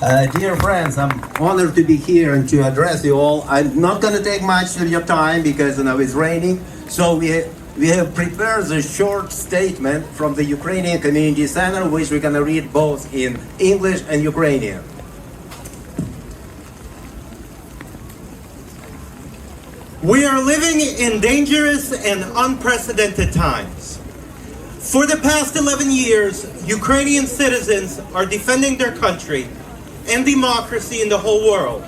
Uh, dear friends, I'm honored to be here and to address you all. I'm not going to take much of your time because you know it's raining. So we we have prepared a short statement from the Ukrainian Community Center, which we're going to read both in English and Ukrainian. We are living in dangerous and unprecedented times. For the past 11 years, Ukrainian citizens are defending their country and democracy in the whole world.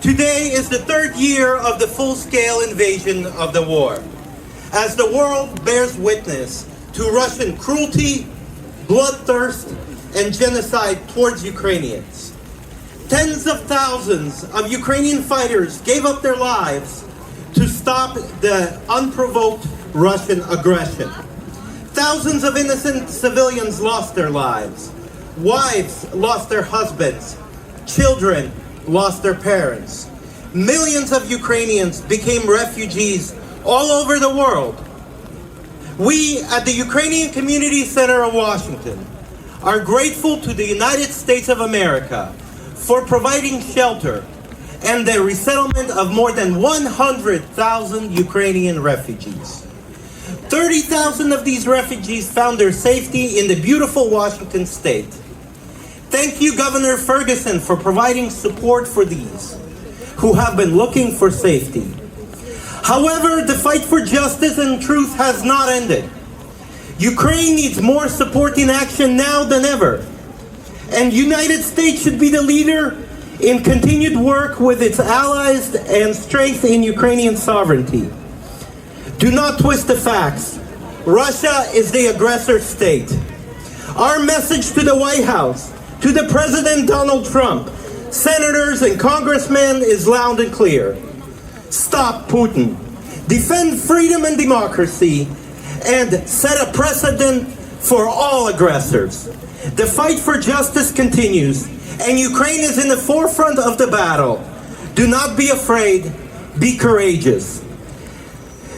Today is the third year of the full scale invasion of the war, as the world bears witness to Russian cruelty, bloodthirst, and genocide towards Ukrainians. Tens of thousands of Ukrainian fighters gave up their lives to stop the unprovoked Russian aggression. Thousands of innocent civilians lost their lives. Wives lost their husbands. Children lost their parents. Millions of Ukrainians became refugees all over the world. We at the Ukrainian Community Center of Washington are grateful to the United States of America for providing shelter and the resettlement of more than 100,000 Ukrainian refugees. 30,000 of these refugees found their safety in the beautiful Washington state. Thank you, Governor Ferguson, for providing support for these who have been looking for safety. However, the fight for justice and truth has not ended. Ukraine needs more support in action now than ever. And United States should be the leader in continued work with its allies and strength in Ukrainian sovereignty. Do not twist the facts. Russia is the aggressor state. Our message to the White House, to the President Donald Trump, senators and congressmen is loud and clear. Stop Putin. Defend freedom and democracy and set a precedent for all aggressors. The fight for justice continues and Ukraine is in the forefront of the battle. Do not be afraid, be courageous.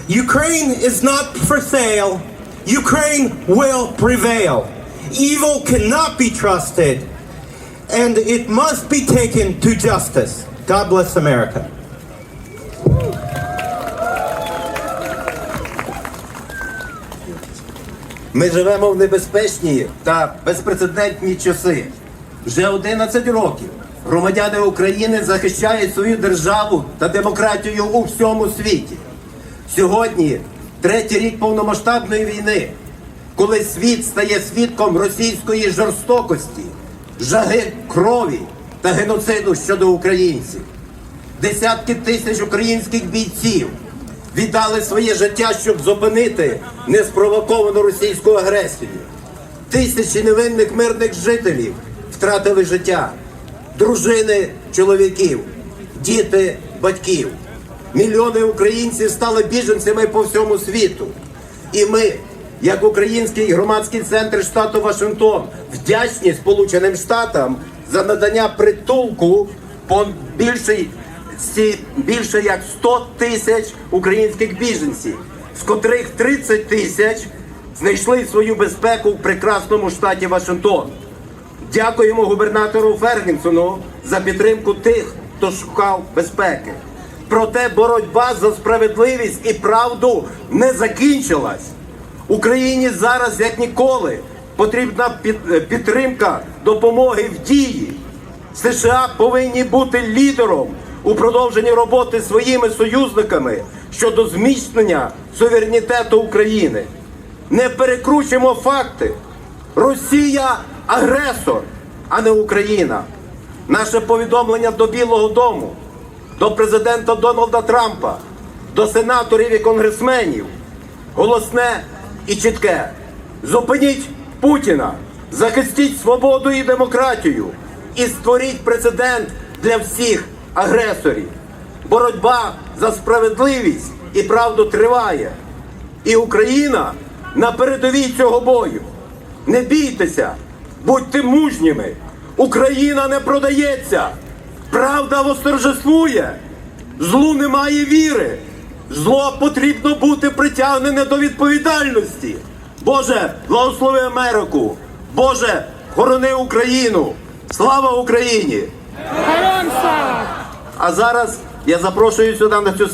Ukraine is not for sale. Ukraine will prevail. Evil cannot be trusted, and it must be taken to justice. God bless America. Ми живемо в небезпечні та безпрецедентні часи. Вже 11 років громадяни України захищають свою державу та демократію у всьому світі. Сьогодні третій рік повномасштабної війни, коли світ стає свідком російської жорстокості, жаги крові та геноциду щодо українців. Десятки тисяч українських бійців віддали своє життя, щоб зупинити неспровоковану російську агресію. Тисячі невинних мирних жителів втратили життя, дружини чоловіків, діти батьків. Мільйони українців стали біженцями по всьому світу. І ми, як Український громадський центр штату Вашингтон, вдячні Сполученим Штатам за надання притулку по більшій більше як 100 тисяч українських біженців, з котрих 30 тисяч знайшли свою безпеку в прекрасному штаті Вашингтон. Дякуємо губернатору Фергінсону за підтримку тих, хто шукав безпеки. Проте боротьба за справедливість і правду не закінчилась. Україні зараз, як ніколи, потрібна під- підтримка допомоги в дії. США повинні бути лідером у продовженні роботи своїми союзниками щодо зміцнення суверенітету України. Не перекручуємо факти. Росія агресор, а не Україна. Наше повідомлення до Білого Дому, до президента Дональда Трампа, до сенаторів і конгресменів голосне і чітке. Зупиніть Путіна, захистіть свободу і демократію і створіть прецедент для всіх агресорів. Боротьба за справедливість і правду триває. І Україна на передовій цього бою. Не бійтеся, будьте мужніми. Україна не продається. Правда восторжествує. Злу немає віри. Зло потрібно бути притягнене до відповідальності. Боже, благослови Америку. Боже, хорони Україну. Слава Україні! А зараз я запрошую сюди на цю